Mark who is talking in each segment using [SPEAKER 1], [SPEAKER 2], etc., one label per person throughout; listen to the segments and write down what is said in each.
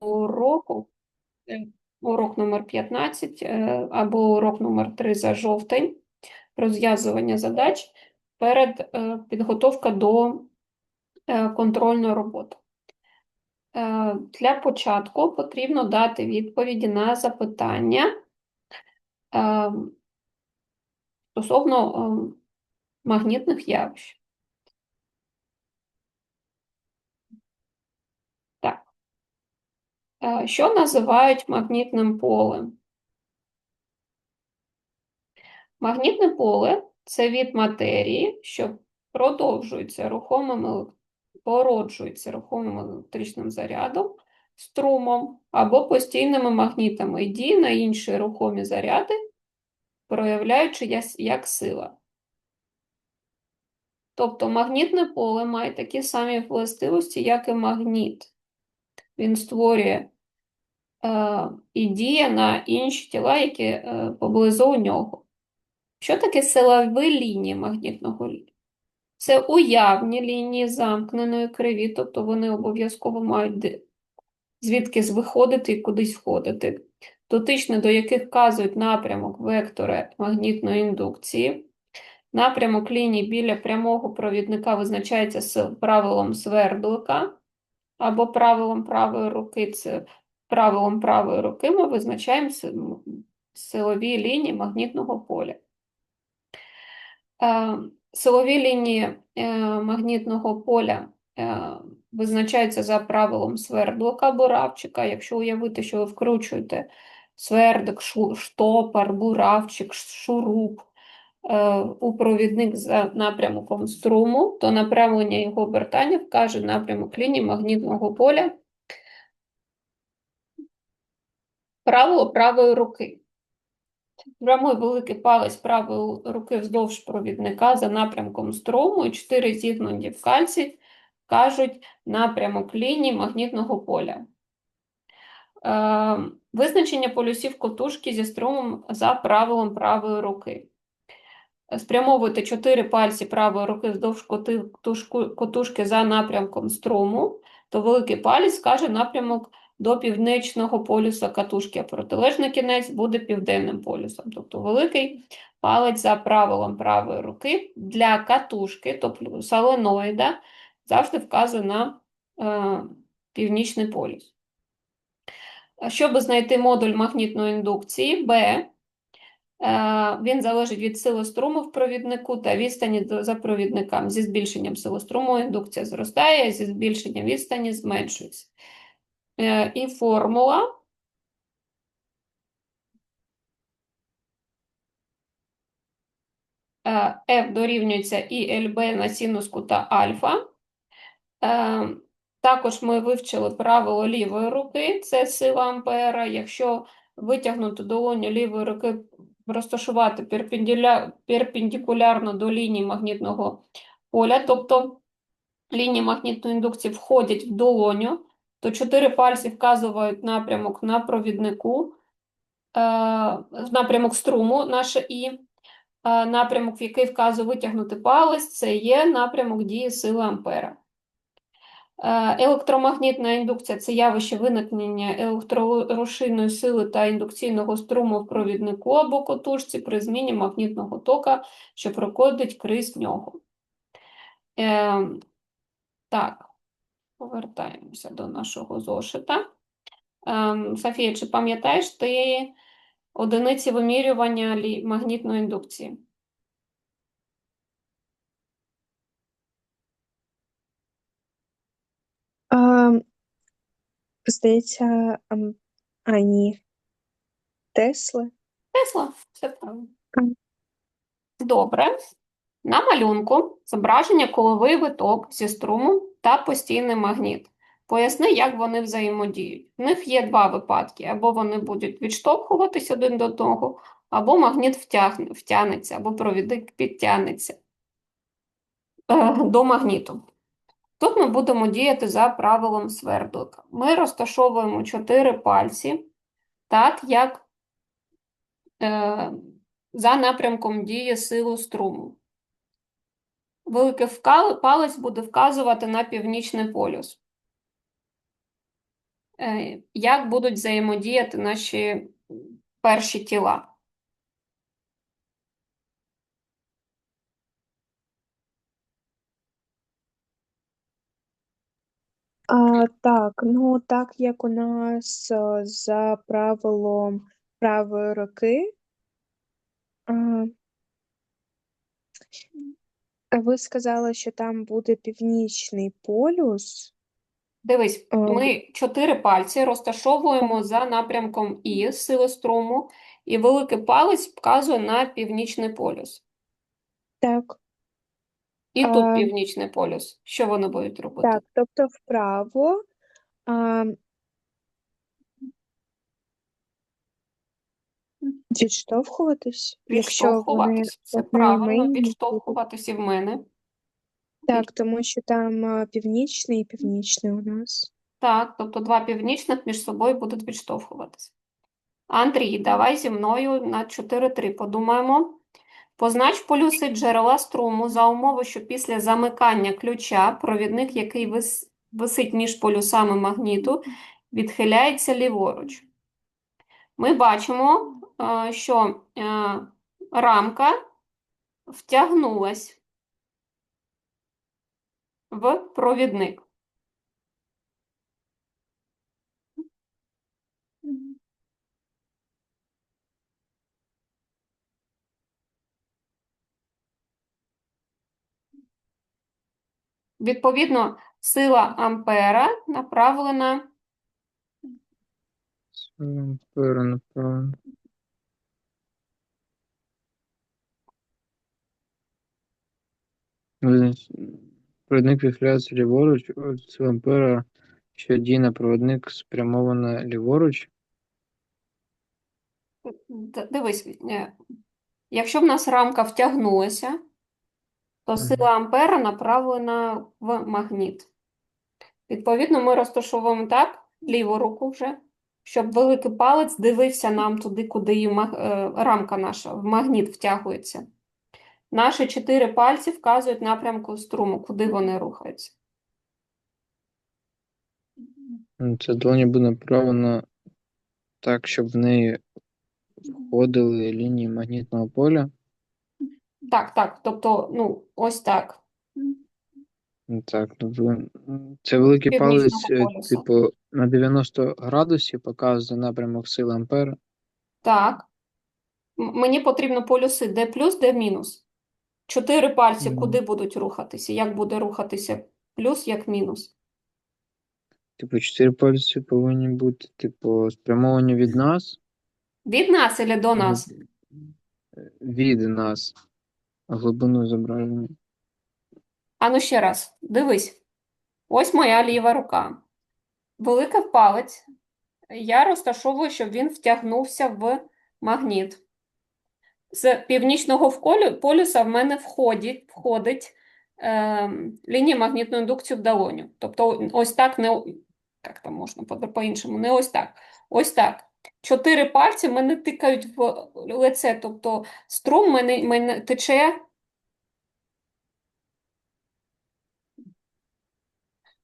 [SPEAKER 1] уроку, е, урок номер 15 е, або урок номер 3 за жовтень, розв'язування задач перед е, підготовка до е, контрольної роботи. Для початку потрібно дати відповіді на запитання е, стосовно е, магнітних явищ. Так. Е, Що називають магнітним полем? Магнітне поле це від матерії, що продовжується рухомим, породжується рухомим електричним зарядом, струмом або постійними магнітами і діє на інші рухомі заряди, проявляючи як сила. Тобто магнітне поле має такі самі властивості, як і магніт. Він створює е, і діє на інші тіла, які е, поблизу у нього. Що таке силові лінії магнітного лі- Це уявні лінії замкненої криві, тобто вони обов'язково мають звідкись виходити і кудись входити, дотичні до яких вказують напрямок вектора магнітної індукції. Напрямок лінії біля прямого провідника визначається правилом свердлика або правилом правої руки. Це правилом правої руки ми визначаємо силові лінії магнітного поля. Е, Силові лінії е, магнітного поля е, визначаються за правилом свердлика буравчика. Якщо уявити, що ви вкручуєте свердик, шу- штопор, буравчик, шуруп у провідник за напрямком струму, то направлення його обертання вкаже напрямок лінії магнітного поля правило правої руки. Прямий великий палець правої руки вздовж провідника за напрямком струму і чотири зігнуті в кальці кажуть напрямок лінії магнітного поля. Е, визначення полюсів котушки зі струмом за правилом правої руки. Спрямовуйте чотири пальці правої руки вздовж котушки за напрямком струму, то великий палець скаже напрямок до північного полюса катушки, а протилежний кінець буде південним полюсом. Тобто великий палець за правилом правої руки для катушки, тобто соленоїда, завжди вказує на е, північний полюс. Щоб знайти модуль магнітної індукції Б, е, він залежить від сили струму в провіднику та відстані за провідником. Зі збільшенням сили струму індукція зростає, зі збільшенням відстані зменшується. Е, І формула е, F дорівнюється і ЛБ на синус кута альфа. Е, Також ми вивчили правило лівої руки, це сила ампера. Якщо витягнути долоню лівої руки, розташувати перпендикулярно до лінії магнітного поля, тобто лінії магнітної індукції входять в долоню, то чотири пальці вказують напрямок на провіднику, е, напрямок струму наше І. Е, Напрямок, в який вказує витягнути палець, це є напрямок дії сили ампера. Е, Електромагнітна індукція це явище виникнення електрошийної сили та індукційного струму в провіднику або котушці при зміні магнітного тока, що проходить крізь нього. Е, так, повертаємося до нашого зошита. Ем, Софія, чи пам'ятаєш ти одиниці вимірювання магнітної індукції?
[SPEAKER 2] А, здається, ам, а ні. Тесла.
[SPEAKER 1] Тесла, все правильно. Добре. На малюнку зображення коловий виток зі струмом та постійний магніт. Поясни, як вони взаємодіють. В них є два випадки: або вони будуть відштовхуватись один до одного, або магніт втягне, втягнеться, або провідник підтягнеться е, до магніту. Тут ми будемо діяти за правилом свердлика. Ми розташовуємо чотири пальці, так як е, за напрямком дії силу струму. Великий палець буде вказувати на північний полюс. е, як будуть взаємодіяти наші перші тіла.
[SPEAKER 2] А, так, ну так як у нас е, за правилом правої руки, а, ви сказали, що там буде північний полюс.
[SPEAKER 1] Дивись,
[SPEAKER 2] Е,
[SPEAKER 1] ми чотири пальці розташовуємо за напрямком І сили струму, і великий палець вказує на північний полюс.
[SPEAKER 2] Так,
[SPEAKER 1] І тут
[SPEAKER 2] А.
[SPEAKER 1] північний полюс. Що вони будуть робити?
[SPEAKER 2] так, тобто вправо. А, відштовхуватись,
[SPEAKER 1] Відштовхуватись. Все правильно, відштовхуватись і в мене.
[SPEAKER 2] Так, тому що там північний і північний у нас.
[SPEAKER 1] Так, тобто два північних між собою будуть відштовхуватись. Андрій, давай зі мною на 4-3 подумаємо. Познач полюси джерела струму за умови, що після замикання ключа провідник, який вис- висить між полюсами магніту, відхиляється ліворуч. Ми бачимо, що е, рамка втягнулась в провідник. Відповідно, сила ампера направлена
[SPEAKER 3] Ампера, направо. Провідник відхиляється ліворуч, сила ампера, що діє на проводник спрямована ліворуч.
[SPEAKER 1] Д- Дивись, е, якщо в нас рамка втягнулася, то сила ампера направлена в магніт. Відповідно, ми розташовуємо так, ліву руку вже, щоб великий палець дивився нам туди, куди маг- е, рамка наша в магніт втягується. Наші чотири пальці вказують напрямку струму, куди вони рухаються.
[SPEAKER 3] Це долоня буде направлена так, щоб в неї входили лінії магнітного поля.
[SPEAKER 1] Так, так, тобто, ну, ось так.
[SPEAKER 3] Так, ну, це великий палець, е, типу, на 90 градусів показує напрямок сили ампера.
[SPEAKER 1] Так. Мені потрібно полюси де плюс, де мінус. Чотири пальці
[SPEAKER 3] Мгм.
[SPEAKER 1] куди будуть рухатися? Як буде рухатися плюс, як мінус?
[SPEAKER 3] Типу, чотири пальці повинні бути, типу, спрямовані від нас,
[SPEAKER 1] Від нас або до нас?
[SPEAKER 3] від нас, глибину зображення.
[SPEAKER 1] А ну ще раз, дивись. Ось моя ліва рука. Великий палець. Я розташовую, щоб він втягнувся в магніт. З північного полюса в мене входить, входить е, лінія магнітної індукції в долоню. Тобто ось так, не, як там можна по- по-іншому, не ось так. Ось так. Чотири пальці мене тикають в лице, тобто струм мене, мене тече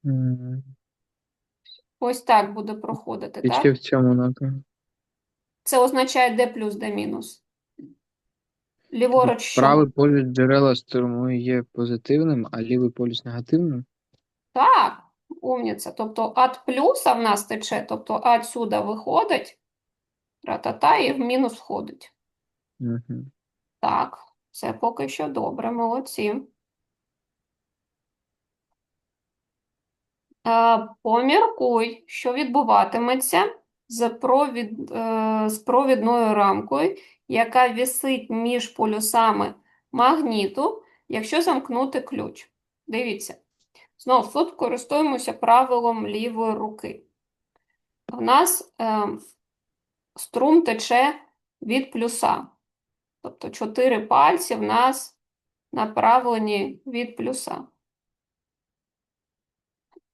[SPEAKER 3] М,
[SPEAKER 1] ось так буде проходити,
[SPEAKER 3] І
[SPEAKER 1] так?
[SPEAKER 3] ще в цьому напрямку.
[SPEAKER 1] Це означає де плюс, де мінус. Ліворуч що?
[SPEAKER 3] Правий полюс джерела струму є позитивним, а лівий полюс негативним.
[SPEAKER 1] Так, умніця. Тобто ад плюса в нас тече, тобто ад сюди виходить, тра-та-та, і в мінус входить.
[SPEAKER 3] Угу.
[SPEAKER 1] Так, це поки що добре, молодці. Е, поміркуй, що відбуватиметься з, провід, е, з провідною рамкою, яка висить між полюсами магніту, якщо замкнути ключ. Дивіться. Знову тут користуємося правилом лівої руки. У нас е, струм тече від плюса. Тобто чотири пальці в нас направлені від плюса.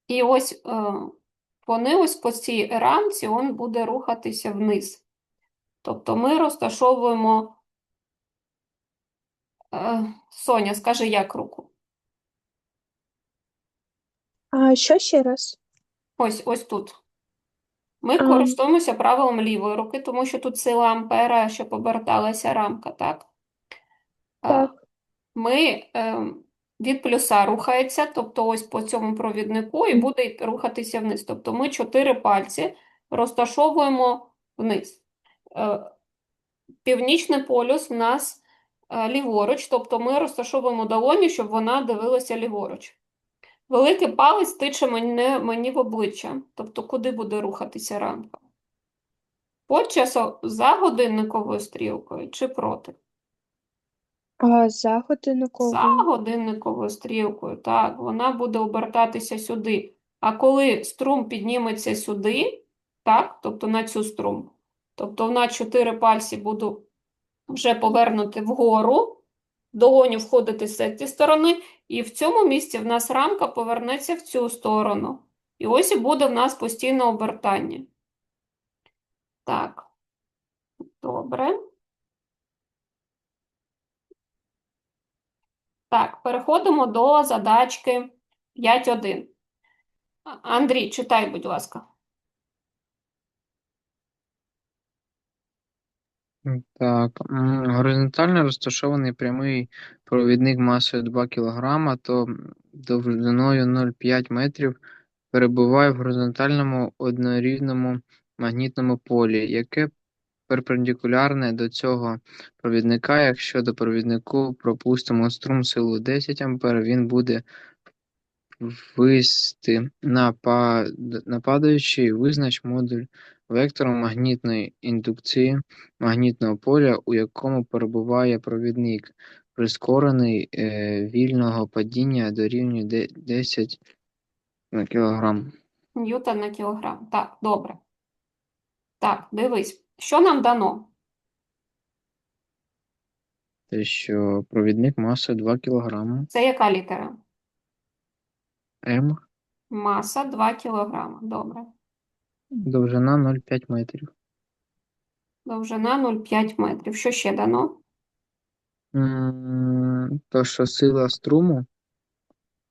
[SPEAKER 1] І ось е, вони ось по цій рамці він буде рухатися вниз. Тобто ми розташовуємо. Е, Соня, скажи, як руку?
[SPEAKER 2] А що ще раз?
[SPEAKER 1] Ось, ось тут. Ми
[SPEAKER 2] Ем.
[SPEAKER 1] користуємося правилом лівої руки, тому що тут сила ампера, щоб оберталася рамка, так?
[SPEAKER 2] Так.
[SPEAKER 1] Ми ем, від плюса рухається, тобто ось по цьому провіднику, і буде рухатися вниз. Тобто ми чотири пальці розташовуємо вниз. Е, Північний полюс в нас е, ліворуч, тобто ми розташовуємо долоню, щоб вона дивилася ліворуч. Великий палець тиче мені, мені в обличчя, тобто куди буде рухатися рамка? По часу за годинниковою стрілкою чи проти?
[SPEAKER 2] А за
[SPEAKER 1] За
[SPEAKER 2] годинниковою.
[SPEAKER 1] годинниковою стрілкою, так, вона буде обертатися сюди. А коли струм підніметься сюди, так, тобто на цю струму, тобто нас чотири пальці буду вже повернути вгору, долоню входити з цієї сторони, і в цьому місці в нас рамка повернеться в цю сторону. І ось і буде в нас постійне обертання. Так, добре. Так, переходимо до задачки 5.1. Андрій, читай, будь ласка.
[SPEAKER 3] Так, горизонтально розташований прямий провідник масою 2 кг, то довжиною 0,5 метрів перебуває в горизонтальному однорідному магнітному полі, яке перпендикулярне до цього провідника. Якщо до провіднику пропустимо струм силу 10 А, він буде ввести на пад- на падаючий визнач модуль вектором магнітної індукції магнітного поля, у якому перебуває провідник, прискорений е, вільного падіння дорівнює де- 10 на кілограм.
[SPEAKER 1] Ньютон на кілограм. Так, добре. Так, дивись, що нам дано?
[SPEAKER 3] Те, що провідник масою 2 кг,
[SPEAKER 1] Це яка літера?
[SPEAKER 3] М,
[SPEAKER 1] Маса 2 кілограма. Добре.
[SPEAKER 3] Довжина 0,5 метрів.
[SPEAKER 1] Довжина 0,5 метрів. Що ще дано?
[SPEAKER 3] М, То, що сила струму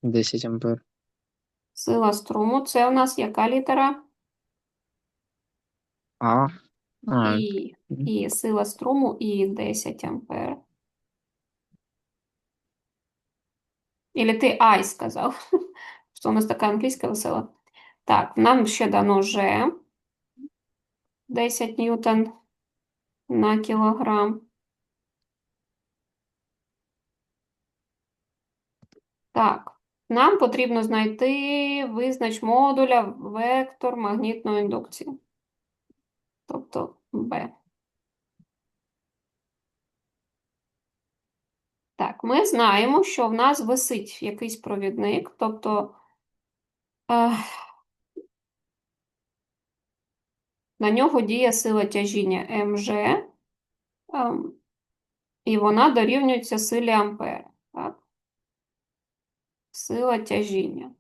[SPEAKER 3] 10 ампер.
[SPEAKER 1] Сила струму. Це у нас яка літера?
[SPEAKER 3] А, а
[SPEAKER 1] І, і сила струму і 10 ампер. Или ти ай сказав? Що у нас така англійська весела. Так, нам ще дано Ж. 10 ньютон на кілограм. Так, нам потрібно знайти визнач модуля вектор магнітної індукції. Тобто B. Так, ми знаємо, що в нас висить якийсь провідник, тобто е, на нього діє сила тяжіння МЖ, ем, і вона дорівнюється силі ампера. Так? Сила тяжіння.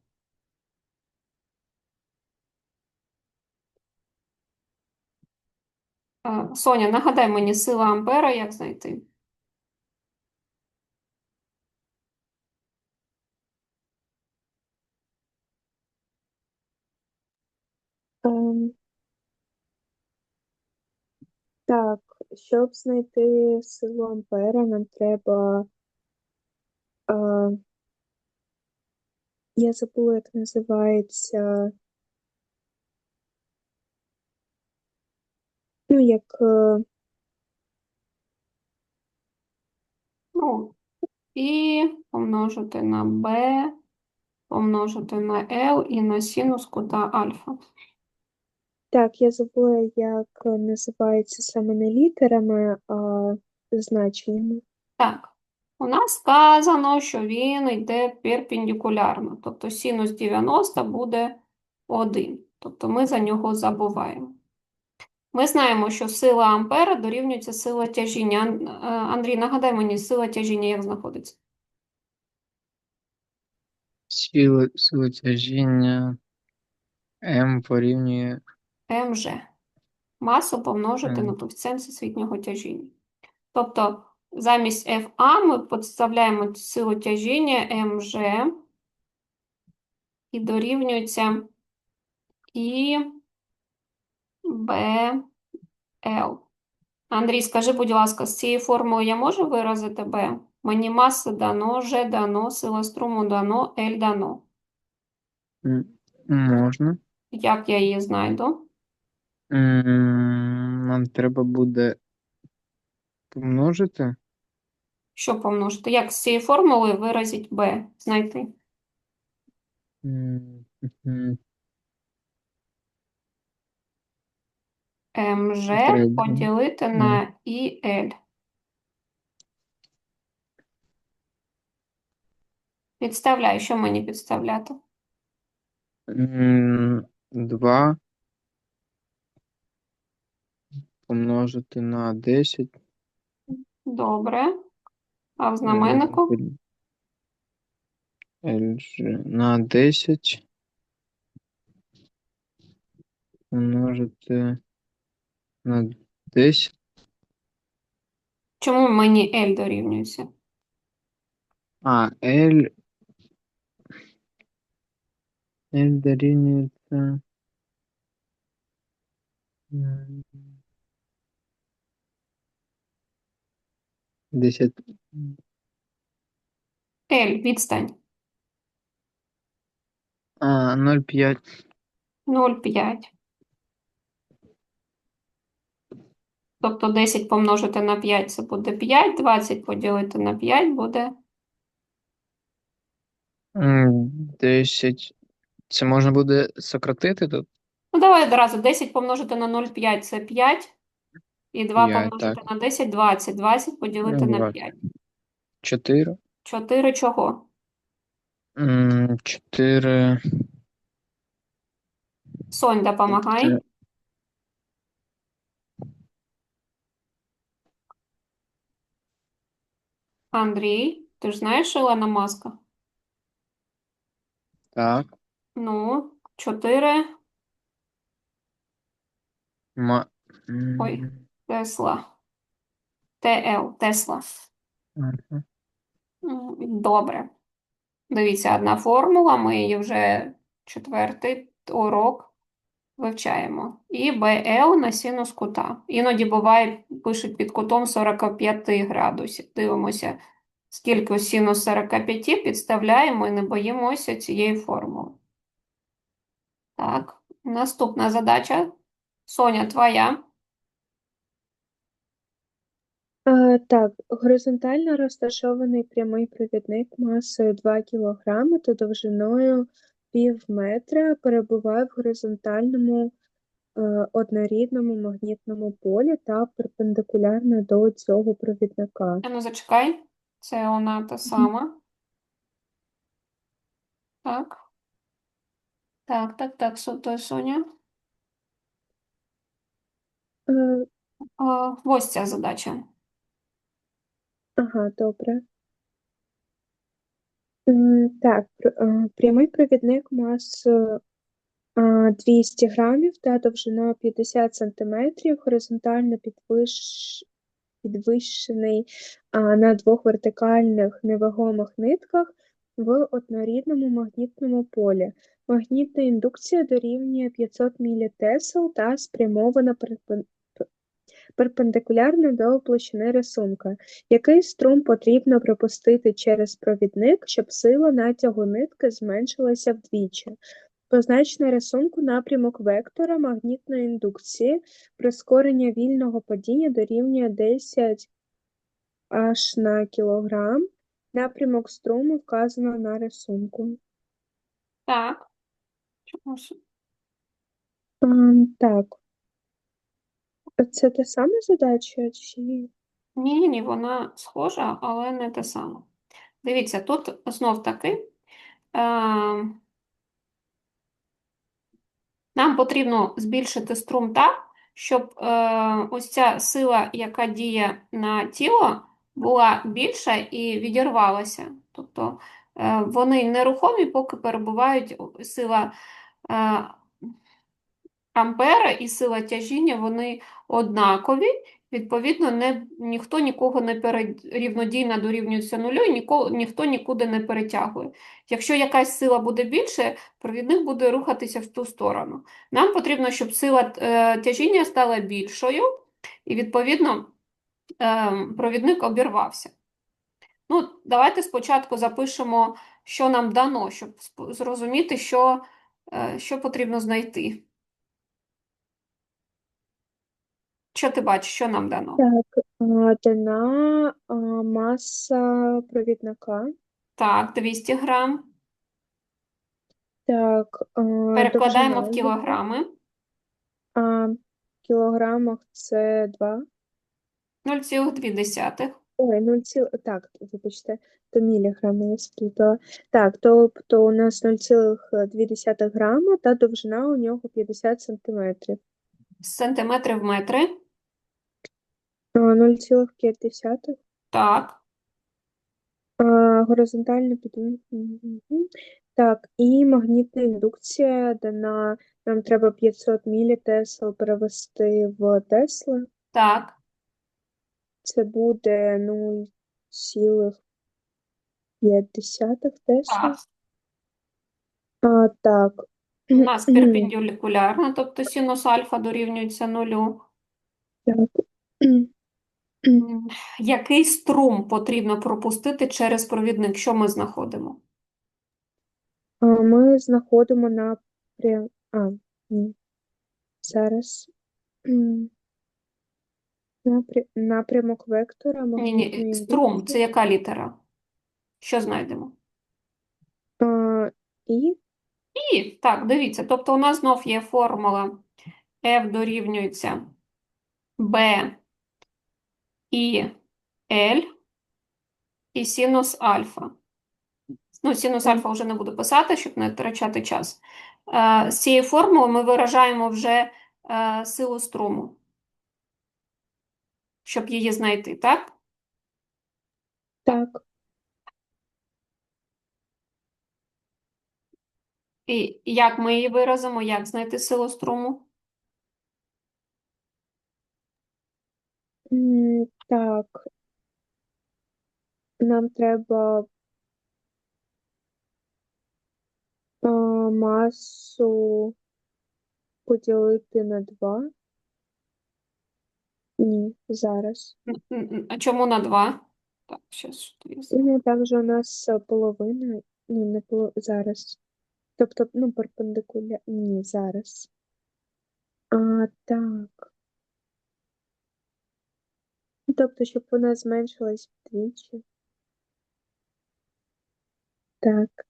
[SPEAKER 1] Е, Соня, нагадай мені сила ампера, як знайти?
[SPEAKER 2] Ем, так, щоб знайти силу ампера, нам треба. Е, я забула, як називається. Ну, як е,
[SPEAKER 1] Ну, і помножити на b, помножити на L і на синус кута альфа.
[SPEAKER 2] Так, я забула, як називається саме не літерами, а значеннями.
[SPEAKER 1] Так, у нас сказано, що він йде перпендикулярно, тобто синус 90 буде 1, тобто ми за нього забуваємо. Ми знаємо, що сила ампера дорівнюється сила тяжіння. Е, Андрій, нагадай мені, сила тяжіння як знаходиться?
[SPEAKER 3] Сила, сила тяжіння М порівнює
[SPEAKER 1] МЖ. Масу помножити
[SPEAKER 3] Мгм.
[SPEAKER 1] на коефіцієнт всесвітнього тяжіння. Тобто замість FA ми підставляємо силу тяжіння МЖ і дорівнюється І Б, Л. Андрій, скажи, будь ласка, з цією формулою я можу виразити Б? Мені маса дано, Ж дано, сила струму дано, Л дано.
[SPEAKER 3] Можна.
[SPEAKER 1] Як я її знайду?
[SPEAKER 3] М, Нам треба буде помножити.
[SPEAKER 1] Що помножити? Як з цією формулою виразити Б? Знайти?
[SPEAKER 3] М, мгм.
[SPEAKER 1] МЖ
[SPEAKER 3] Треба.
[SPEAKER 1] поділити на ІЛ. Підставляю, що мені підставляти?
[SPEAKER 3] М, Два помножити на 10.
[SPEAKER 1] Добре. А в знаменнику?
[SPEAKER 3] LG на 10 помножити на 10.
[SPEAKER 1] Чому мені L дорівнюється?
[SPEAKER 3] А, L L дорівнюється 10
[SPEAKER 1] L, відстань.
[SPEAKER 3] а, 0,5
[SPEAKER 1] 0,5. Тобто 10 помножити на 5 це буде 5, 20 поділити на 5 буде
[SPEAKER 3] М, 10. Це можна буде сократити тут?
[SPEAKER 1] Ну, давай одразу 10 помножити на 0,5 це 5. І 2
[SPEAKER 3] П'ять,
[SPEAKER 1] помножити на 10 – 20. 20 поділити
[SPEAKER 3] Ну,
[SPEAKER 1] на
[SPEAKER 3] 20.
[SPEAKER 1] 5.
[SPEAKER 3] 4.
[SPEAKER 1] 4 чого?
[SPEAKER 3] 4.
[SPEAKER 1] Сонь, допомагай. Андрій, ти ж знаєш Ілона Маска?
[SPEAKER 3] Так.
[SPEAKER 1] Ну, 4
[SPEAKER 3] Ма...
[SPEAKER 1] Ой.
[SPEAKER 3] м,
[SPEAKER 1] Тесла. ТЛ, Тесла. М, Добре. Дивіться, одна формула, ми її вже четвертий урок вивчаємо. І БЛ на синус кута. Іноді буває, пишуть під кутом 45 градусів. Дивимося, скільки синус 45 підставляємо і не боїмося цієї формули. Так, наступна задача. Соня, твоя.
[SPEAKER 2] А, так, горизонтально розташований прямий провідник масою 2 кг та довжиною пів метра перебуває в горизонтальному е, однорідному магнітному полі та перпендикулярно до цього провідника.
[SPEAKER 1] А ну зачекай. Це вона та сама. Так. Так, так, так, то Соня.
[SPEAKER 2] Е,
[SPEAKER 1] А, ось ця задача.
[SPEAKER 2] Ага, добре. Так, е, прямий провідник масою е, 200 грамів та довжиною 50 сантиметрів, горизонтально підвиш... підвищений на двох вертикальних невагомих нитках в однорідному магнітному полі. Магнітна індукція дорівнює 500 мілітесел та спрямована перпендикулярно до площини рисунка. Який струм потрібно пропустити через провідник, щоб сила натягу нитки зменшилася вдвічі? Позначне рисунку напрямок вектора магнітної індукції. Прискорення вільного падіння дорівнює 10 аж на кілограм. Напрямок струму вказано на рисунку.
[SPEAKER 1] Так. Чомусь.
[SPEAKER 2] Ем, Це та сама задача чи
[SPEAKER 1] ні, ні, вона схожа, але не те саме. Дивіться, тут знов таки е, нам потрібно збільшити струм так, щоб е, ось ця сила, яка діє на тіло, була більша і відірвалася. Тобто е, вони нерухомі, поки перебувають сила е, ампера і сила тяжіння, вони однакові, Відповідно, не, ніхто нікого не пере, рівнодійно дорівнюється нулю, і ніко, ніхто нікуди не перетягує. Якщо якась сила буде більше, провідник буде рухатися в ту сторону. Нам потрібно, щоб сила е, тяжіння стала більшою, і відповідно е, провідник обірвався. Ну, давайте спочатку запишемо, що нам дано, щоб зрозуміти, що, е, що потрібно знайти. Що ти бачиш, що нам дано?
[SPEAKER 2] Так, дана маса провідника.
[SPEAKER 1] Так, 200 грам.
[SPEAKER 2] Так,
[SPEAKER 1] Перекладаємо
[SPEAKER 2] довжина
[SPEAKER 1] в кілограми.
[SPEAKER 2] А, в кілограмах це 2.
[SPEAKER 1] 0,2.
[SPEAKER 2] Ой, 0, ціл... так, вибачте, то міліграми я сплутала. Так, тобто у нас 0,2 грама та довжина у нього 50 сантиметрів.
[SPEAKER 1] Сантиметри в метри.
[SPEAKER 2] А, 0,5.
[SPEAKER 1] Так,
[SPEAKER 2] А, горизонтально під... Так, і магнітна індукція дана, нам треба 500 мілітесл перевести в Тесли.
[SPEAKER 1] так,
[SPEAKER 2] Це буде 0,5 Тесла.
[SPEAKER 1] так.
[SPEAKER 2] А, так.
[SPEAKER 1] У нас перпендикулярно, тобто синус альфа дорівнюється нулю.
[SPEAKER 2] Так.
[SPEAKER 1] Який струм потрібно пропустити через провідник? Що ми знаходимо?
[SPEAKER 2] Ми знаходимо напрям... А, ні. Зараз. Напря- Напрямок вектора
[SPEAKER 1] Ні, ні, струм це яка літера? Що знайдемо?
[SPEAKER 2] А, І
[SPEAKER 1] І, так, дивіться, тобто у нас знов є формула F дорівнюється B і L і синус альфа. Ну, синус альфа вже не буду писати, щоб не втрачати час. Е, З цієї формули ми виражаємо вже е, силу струму, щоб її знайти, так?
[SPEAKER 2] так.
[SPEAKER 1] І як ми її виразимо, як знайти силу струму?
[SPEAKER 2] Так. Нам треба масу поділити на 2. Ні, зараз.
[SPEAKER 1] А чому на 2? Так, щас
[SPEAKER 2] Ну, там же у нас половина, ну, не поло... зараз. Тобто, ну, перпендикуляр... Ні, зараз. А, так. Тобто, щоб вона зменшилась вдвічі. Так.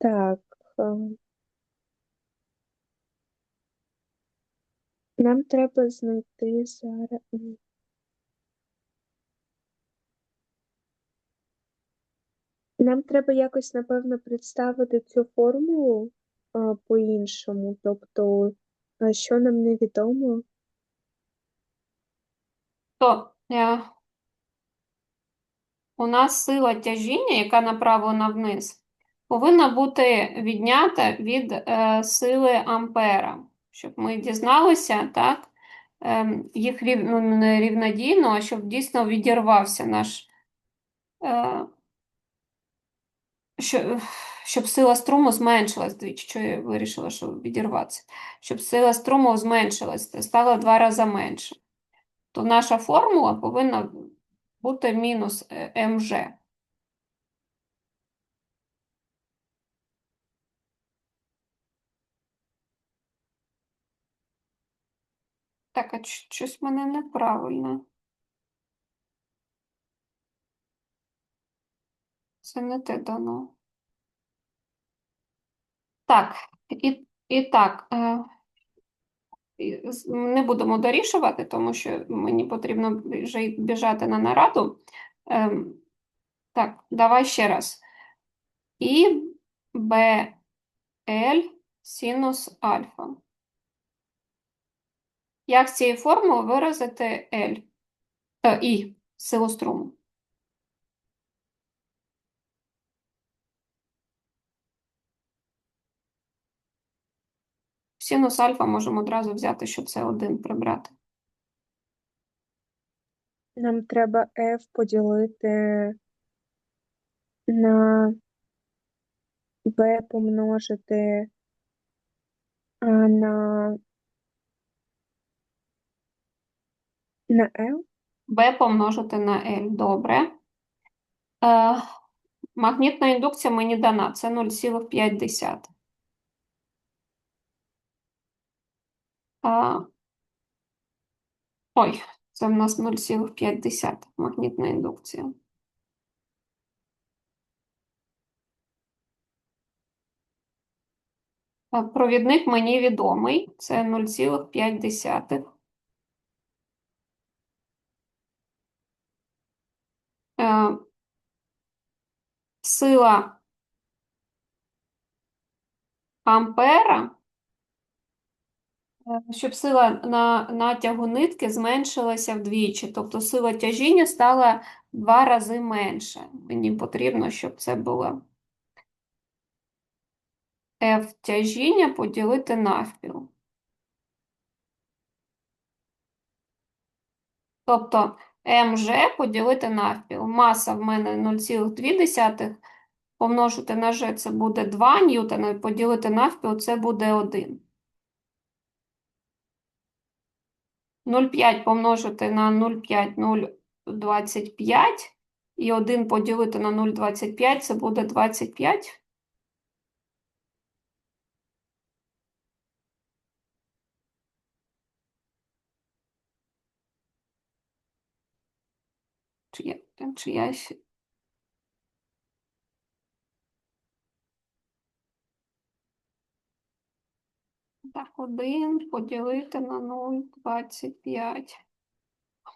[SPEAKER 2] Так. Нам треба знайти зараз. Нам треба якось, напевно, представити цю формулу а, по-іншому. Тобто, а, що нам невідомо.
[SPEAKER 1] То е, у нас сила тяжіння, яка направлена вниз, повинна бути віднята від е, сили ампера, щоб ми дізналися, так, ем, їх рів, ну, не рівнодійно, а щоб дійсно відірвався наш, е, що, щоб сила струму зменшилась двічі, що я вирішила, що відірватися, щоб сила струму зменшилась, стала два рази менше то наша формула повинна бути мінус е, МЖ. Так, а щось мене неправильно. Це не те дано. Так, і, і так, е, не будемо дорішувати, тому що мені потрібно вже біжати на нараду. Ем, так, давай ще раз. І Б L синус альфа. Як з цієї формули виразити L? Е, І силу струму? Синус альфа можемо одразу взяти, що це 1 прибрати.
[SPEAKER 2] Нам треба f поділити на b помножити на на L.
[SPEAKER 1] b помножити на L. Добре. Е, магнітна індукція мені дана. Це 0,5. А, ой, це в нас 0,5 магнітна індукція. Провідник мені відомий. Це 0,5. Е, Сила ампера, щоб сила на натягу нитки зменшилася вдвічі, тобто сила тяжіння стала два рази менше. Мені потрібно, щоб це було F тяжіння поділити навпіл. Тобто МЖ поділити навпіл. Маса в мене 0,2, помножити на G це буде 2 ньютона, поділити навпіл це буде 1. 0,5 помножити на 0,5 0,25 і 1 поділити на 0,25 це буде 25. Чи я, чи я 1 поділити на 0,25.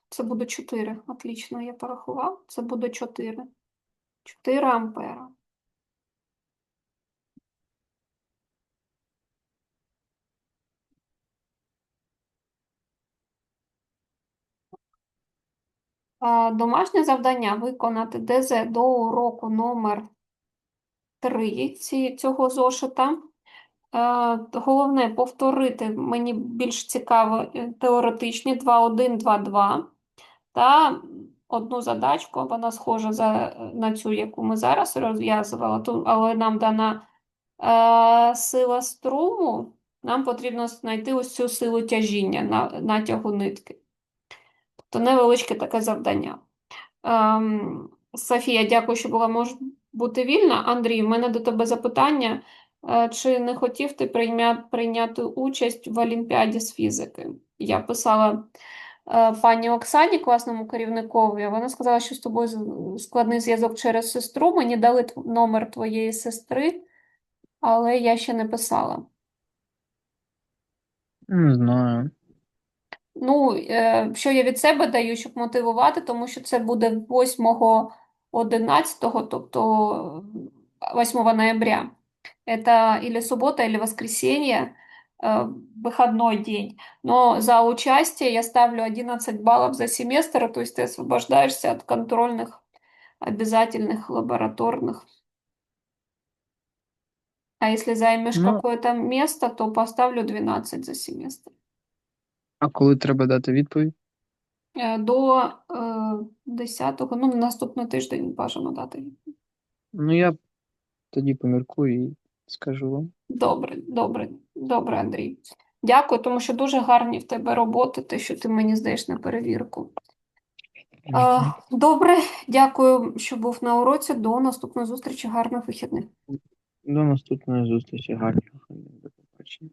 [SPEAKER 1] Це буде 4. Отлично, я порахував. Це буде 4. 4 ампера. Домашнє завдання виконати ДЗ до уроку номер 3 цього зошита. Е, Головне повторити, мені більш цікаво, е, теоретичні 2.1, 2.2 та одну задачку, вона схожа за, е, на цю, яку ми зараз розв'язували, але нам дана е, сила струму, нам потрібно знайти ось цю силу тяжіння на натягу нитки. Тобто невеличке таке завдання. Ем, Софія, дякую, що була може бути вільна. Андрій, в мене до тебе запитання. Чи не хотів ти прийняти участь в Олімпіаді з фізики? Я писала е, пані Оксані, класному керівникові. Вона сказала, що з тобою складний зв'язок через сестру. Мені дали номер твоєї сестри, але я ще не писала.
[SPEAKER 3] Не знаю.
[SPEAKER 1] Ну, е, що я від себе даю, щоб мотивувати, тому що це буде 8 11, тобто 8 ноября. Это или суббота, или воскресенье, э, выходной день. Но за участие я ставлю 11 баллов за семестр, то есть ты освобождаешься от контрольных, обязательных, лабораторных. А если займешь
[SPEAKER 3] Ну.
[SPEAKER 1] какое-то место, то поставлю 12 за семестр.
[SPEAKER 3] А коли треба дати відповідь?
[SPEAKER 1] Е, До е, 10-го, ну, на наступний тиждень бажано дати.
[SPEAKER 3] Ну, я тоді поміркую і скажу вам.
[SPEAKER 1] Добре, добре, добре, Андрій. Дякую, тому що дуже гарні в тебе роботи, те, що ти мені здаєш на перевірку. А, добре, дякую, що був на уроці. До наступної зустрічі. Гарних вихідних.
[SPEAKER 3] До наступної зустрічі. Гарних вихідних. До побачення.